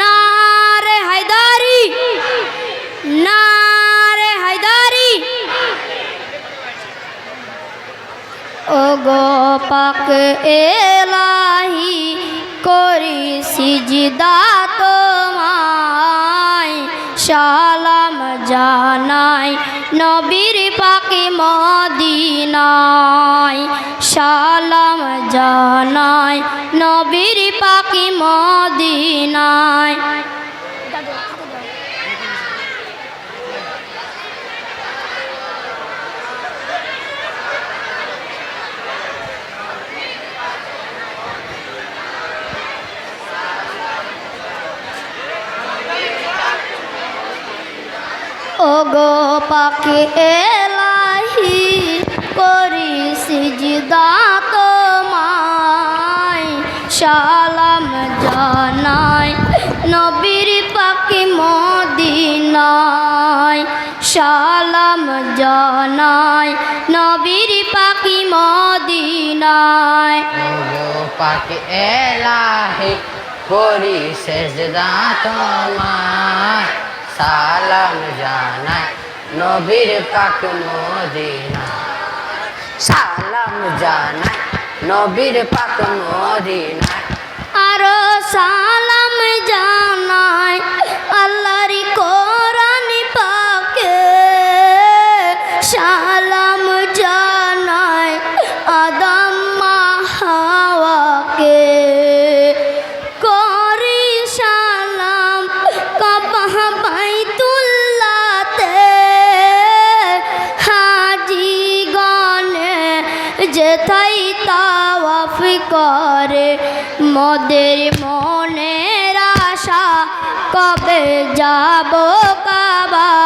নারে হায়দারি নারে হায়দারি। ও গো পাক এলাহি করি সিজদা তোমায় সালাম জানাই নবীর পাকে মদিনায়। সালাম জানাই নবীর পাকে মদিনায়। ও পাকে এলাহি করি সিজদা তোমায়। সালাম জানাই নবীর পাকে মদিনায়। সালাম জানাই নবীর পাকি মদিনায়। পাক এলাহি করি সেজদা তোমার সালাম জানাই নবীর পাক মদিনা। সালাম জানাই নবীর পাক মদিনা। আর সালাম জানাই যেথাই তাওয়াফ করে। মদের মনের আশা কবে যাব কাবাই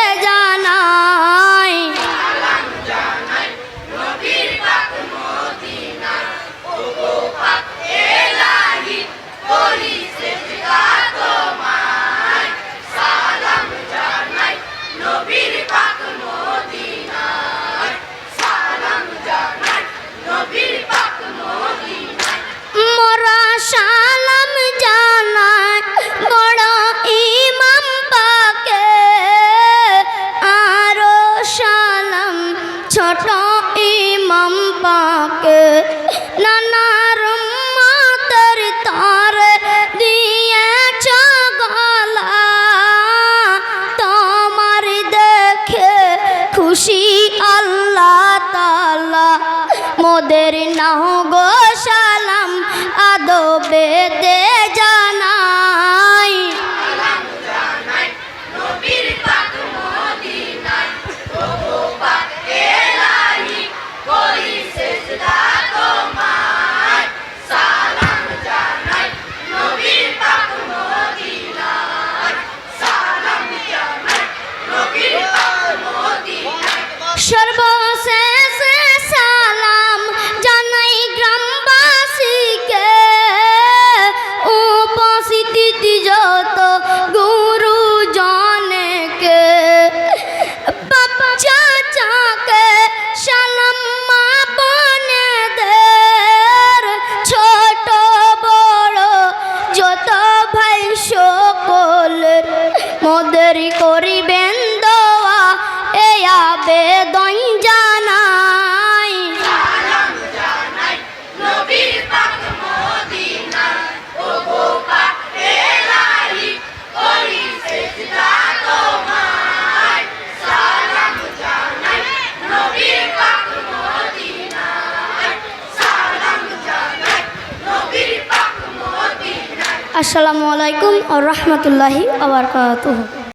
ছোট ইমাম পাকে। নানার মাতর তার দিয়েছ গলা। তোমার দেখে খুশি আল্লাহ তালা মোদের নাও গো সালাম আদবেতে জানাই মদরি করিবে আসসালামু আলাইকুম ও রহমতুল্লাহি আবরকাতুহ